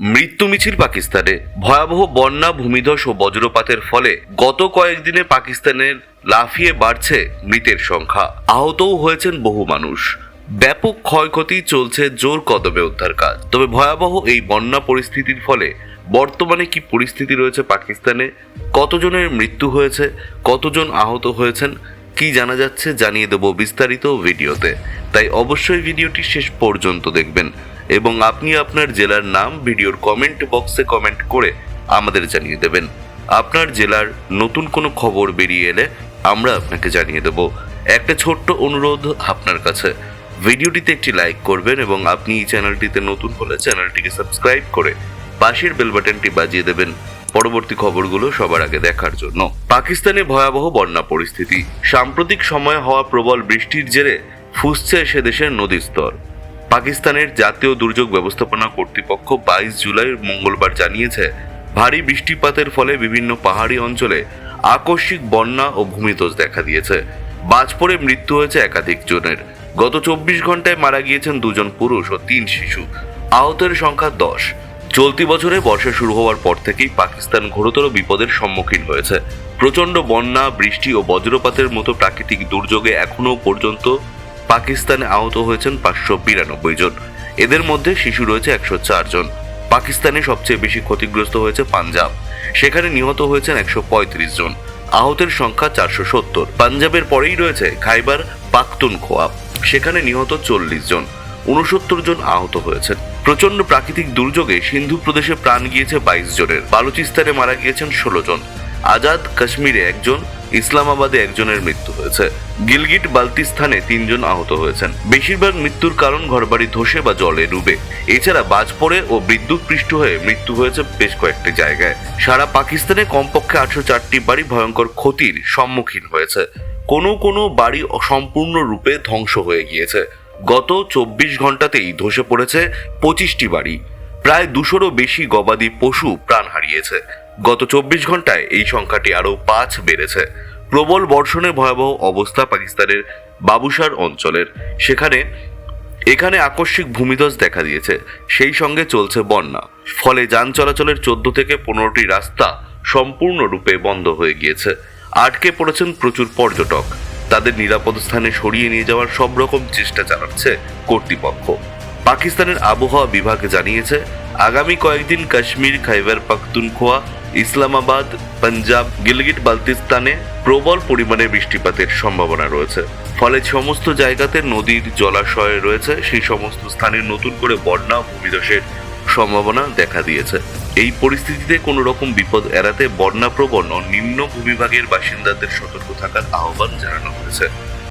মৃত্যু মিছিল পাকিস্তানে। ভয়াবহ বন্যা, ভূমিধস ও বজ্রপাতের ফলে গত কয়েকদিনে পাকিস্তানের লাফিয়ে বাড়ছে মৃতের সংখ্যা। আহতও হয়েছেন বহু মানুষ। ব্যাপক ক্ষয়ক্ষতি চলছে জোর কদমে উদ্ধার কাজ। তবে ভয়াবহ এই বন্যা পরিস্থিতির ফলে বর্তমানে কি পরিস্থিতি রয়েছে পাকিস্তানে? কতজনের মৃত্যু হয়েছে? কতজন আহত হয়েছেন? কি জানা যাচ্ছে? জানিয়ে দেব বিস্তারিত ভিডিওতে। তাই অবশ্যই ভিডিওটি শেষ পর্যন্ত দেখবেন। এবং আপনি আপনার জেলার নাম ভিডিওর কমেন্ট বক্সে কমেন্ট করে আমাদের জানিয়ে দেবেন। আপনার জেলার নতুন কোনো খবর বেরিয়ে এলে আমরা আপনাকে জানিয়ে দেব। একটা ছোট্ট অনুরোধ আপনার কাছে। ভিডিওটিতে একটি লাইক করবেন এবং আপনি এই চ্যানেলটিতে নতুন হলে চ্যানেলটিকে সাবস্ক্রাইব করে পাশের বেল বাটনটি বাজিয়ে দেবেন পরবর্তী খবরগুলো সবার আগে দেখার জন্য। পাকিস্তানে ভয়াবহ বন্যা পরিস্থিতি। সাম্প্রতিক সময়ে হওয়া প্রবল বৃষ্টির জেরে ফুসছে সে দেশের নদীর স্তর। পাকিস্তানের জাতীয় দুর্যোগ ব্যবস্থাপনা কর্তৃপক্ষ বাইশ জুলাই মঙ্গলবার জানিয়েছে, ভারী বৃষ্টিপাতের ফলে বিভিন্ন পাহাড়ি অঞ্চলে আকস্মিক বন্যা ও ভূমিধস দেখা দিয়েছে। বাজ পড়ে মৃত্যু হয়েছে একাধিক জনের। গত চব্বিশ ঘন্টায় মারা গিয়েছেন দুজন পুরুষ ও তিন শিশু। আহতের সংখ্যা দশ। চলতি বছরে বর্ষা শুরু হওয়ার পর থেকেই পাকিস্তান ঘোরতর বিপদের সম্মুখীন হয়েছে। প্রচণ্ড বন্যা, বৃষ্টি ও বজ্রপাতের মতো প্রাকৃতিক দুর্যোগে এখনও পর্যন্ত পাকিস্তানে আহত হয়েছেন পাঁচশো বিরানব্বই জন। এদের মধ্যে শিশু রয়েছে একশো চার জন। পাকিস্তানে সবচেয়ে বেশি ক্ষতিগ্রস্ত হয়েছে পাঞ্জাব। সেখানে নিহত হয়েছেন একশো পঁয়ত্রিশ জন। আহতের সংখ্যা চারশো সত্তর। পাঞ্জাবের পরেই রয়েছে খাইবার পাখতুনখোয়া। সেখানে নিহত চল্লিশ জন। উনসত্তর জন আহত হয়েছেন। প্রচণ্ড প্রাকৃতিক দুর্যোগে সিন্ধু প্রদেশে প্রাণ গিয়েছে বাইশ জনের। বালুচিস্তানে মারা গিয়েছেন ষোলো জন। আজাদ কাশ্মীরে একজন। ইসলামাবাদে একজনের মৃত্যু হয়েছে। গিলগিট বালতিস্তানে তিনজন আহত হয়েছেন। বেশিরভাগ মৃত্যুর কারণ ঘরবাড়ি ধসে বা জলে ডুবে। এছাড়া বাজ পড়ে ও বিদ্যুৎ পৃষ্ঠ হয়ে মৃত্যু হয়েছে বেশ কয়েকটি জায়গায়। সারা পাকিস্তানে কমপক্ষে আটশো চারটি বাড়ি ভয়ঙ্কর ক্ষতির সম্মুখীন হয়েছে। কোনো কোনো বাড়ি সম্পূর্ণরূপে ধ্বংস হয়ে গিয়েছে। গত চব্বিশ ঘন্টাতেই ধসে পড়েছে পঁচিশটি বাড়ি। প্রায় দুশোরও বেশি গবাদি পশু প্রাণ হারিয়েছে। গত চব্বিশ ঘন্টায় এই সংখ্যাটি আরও পাঁচ বেড়েছে। প্রবল বর্ষণের ভয়াবহ অবস্থা পাকিস্তানের বাবুসার অঞ্চলের। সেখানে, এখানে আকস্মিক ভূমিধস দেখা দিয়েছে। সেই সঙ্গে চলছে বন্যা। ফলে যান চলাচলের চোদ্দ থেকে পনেরোটি রাস্তা সম্পূর্ণরূপে বন্ধ হয়ে গিয়েছে। আটকে পড়েছেন প্রচুর পর্যটক। তাদের নিরাপদ স্থানে সরিয়ে নিয়ে যাওয়ার সব রকম চেষ্টা চালাচ্ছে কর্তৃপক্ষ। পাকিস্তানের আবহাওয়া বিভাগ জানিয়েছে, আগামী কয়েকদিন কাশ্মীর, খাইবার পাখতুনখোয়া, ইসলামাবাদ পাঞ্জাব, গিলগিট, বালতিস্তানে প্রবল পরিমাণে বৃষ্টিপাতের সম্ভাবনা রয়েছে। ফলে সমস্ত জায়গাতে নদীর জলাশয় রয়েছে। সেই সমস্ত স্থানে নতুন করে বন্যা ভূমিধসের সম্ভাবনা দেখা দিয়েছে। এই পরিস্থিতিতে কোনো রকম বিপদ এড়াতে বন্যাপ্রবণ ও নিম্ন ভূমিভাগের বাসিন্দাদের সতর্ক থাকার আহ্বান জানানো হয়েছে।